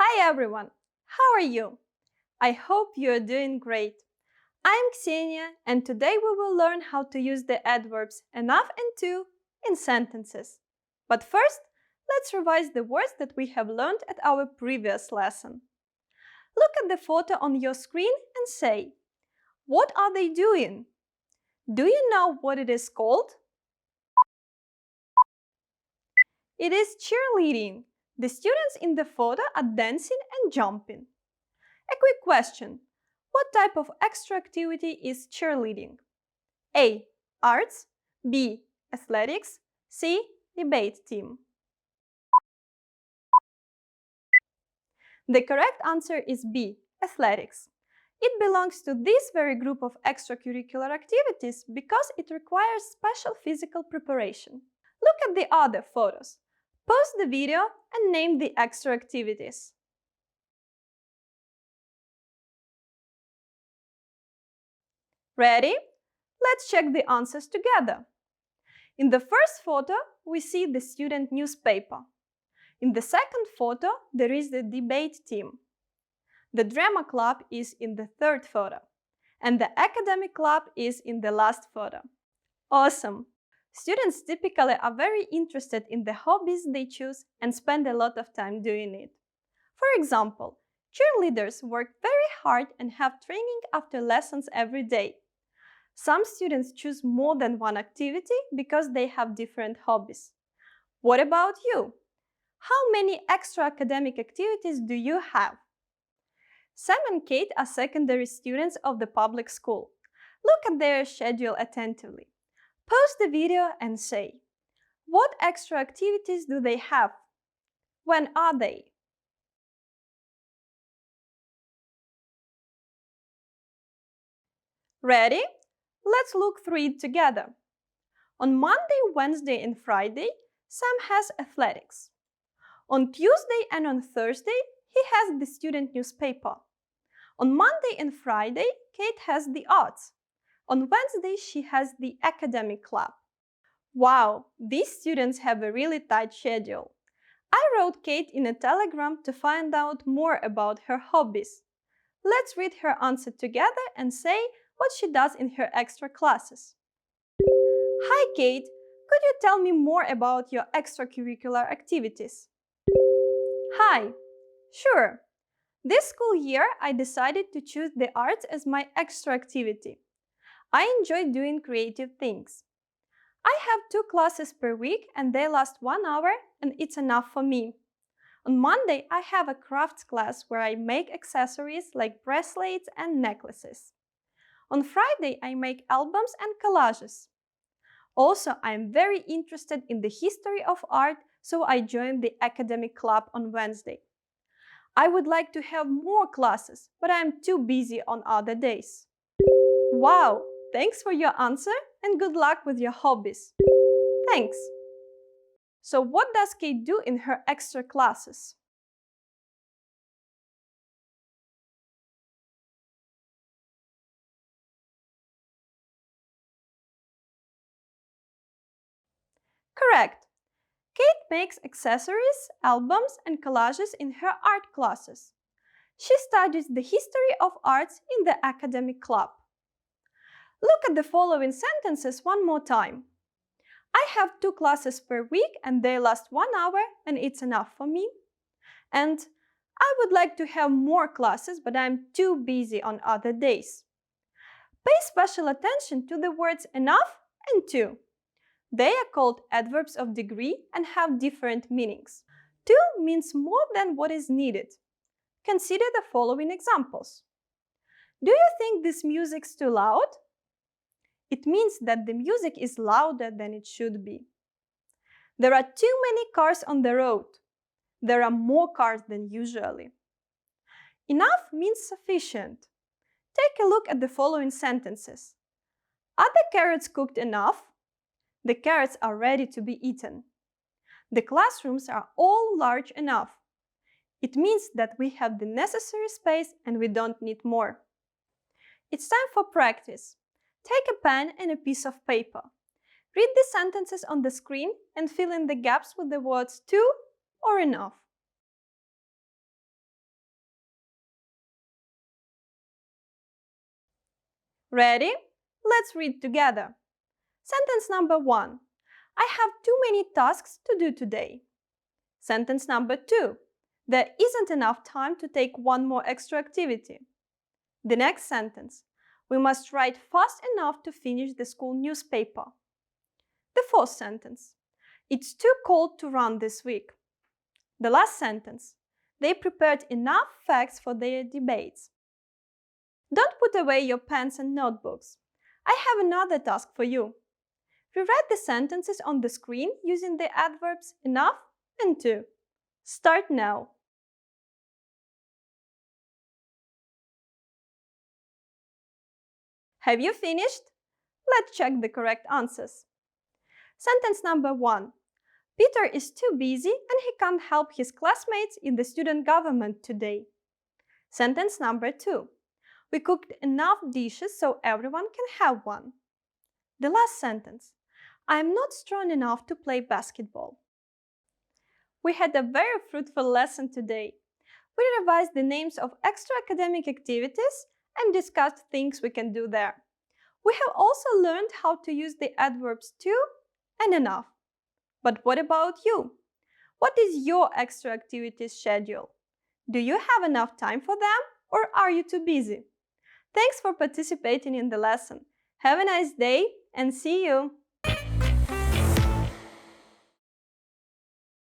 Hi everyone! How are you? I hope you are doing great. I'm Ksenia and today we will learn how to use the adverbs enough and to in sentences. But first, let's revise the words that we have learned at our previous lesson. Look at the photo on your screen and say, what are they doing? Do you know what it is called? It is cheerleading. The students in the photo are dancing and jumping. A quick question. What type of extra activity is cheerleading? A. Arts B. Athletics C. Debate team The correct answer is B. Athletics. It belongs to this very group of extracurricular activities because it requires special physical preparation. Look at the other photos. Pause the video and name the extra activities. Ready? Let's check the answers together. In the first photo, we see the student newspaper. In the second photo, there is the debate team. The drama club is in the third photo. And the academic club is in the last photo. Awesome! Students typically are very interested in the hobbies they choose and spend a lot of time doing it. For example, cheerleaders work very hard and have training after lessons every day. Some students choose more than one activity because they have different hobbies. What about you? How many extra academic activities do you have? Sam and Kate are secondary students of the public school. Look at their schedule attentively. Pause the video and say, what extra activities do they have? When are they? Ready? Let's look through it together. On Monday, Wednesday and Friday, Sam has athletics. On Tuesday and on Thursday, he has the student newspaper. On Monday and Friday, Kate has the arts. On Wednesday, she has the academic club. Wow, these students have a really tight schedule. I wrote Kate in a telegram to find out more about her hobbies. Let's read her answer together and say what she does in her extra classes. Hi Kate, could you tell me more about your extracurricular activities? Hi, sure. This school year I decided to choose the arts as my extra activity. I enjoy doing creative things. I have two classes per week and they last one hour and it's enough for me. On Monday, I have a crafts class where I make accessories like bracelets and necklaces. On Friday, I make albums and collages. Also, I am very interested in the history of art, so I joined the academic club on Wednesday. I would like to have more classes, but I am too busy on other days. Wow, Thanks for your answer and good luck with your hobbies. Thanks. So what does Kate do in her extra classes? Correct. Kate makes accessories, albums and collages in her art classes. She studies the history of arts in the academic club. Look at the following sentences one more time. I have two classes per week and they last one hour and it's enough for me. And I would like to have more classes, but I'm too busy on other days. Pay special attention to the words enough and to. They are called adverbs of degree and have different meanings. To means more than what is needed. Consider the following examples. Do you think this music's too loud? It means that the music is louder than it should be. There are too many cars on the road. There are more cars than usually. Enough means sufficient. Take a look at the following sentences. Are the carrots cooked enough? The carrots are ready to be eaten. The classrooms are all large enough. It means that we have the necessary space and we don't need more. It's time for practice. Take a pen and a piece of paper. Read the sentences on the screen and fill in the gaps with the words to or enough. Ready? Let's read together. Sentence number one. I have too many tasks to do today. Sentence number two. There isn't enough time to take one more extra activity. The next sentence. We must write fast enough to finish the school newspaper. The fourth sentence It's too cold to run this week. The last sentence They prepared enough facts for their debates. Don't put away your pens and notebooks. I have another task for you. Rewrite the sentences on the screen using the adverbs enough and to. Start now. Have you finished? Let's check the correct answers. Sentence number one. Peter is too busy and he can't help his classmates in the student government today. Sentence number two. We cooked enough dishes so everyone can have one. The last sentence. I am not strong enough to play basketball. We had a very fruitful lesson today. We revised the names of extra academic activities and discussed things we can do there. We have also learned how to use the adverbs to and enough. But what about you? What is your extra activities schedule? Do you have enough time for them or are you too busy? Thanks for participating in the lesson. Have a nice day and see you!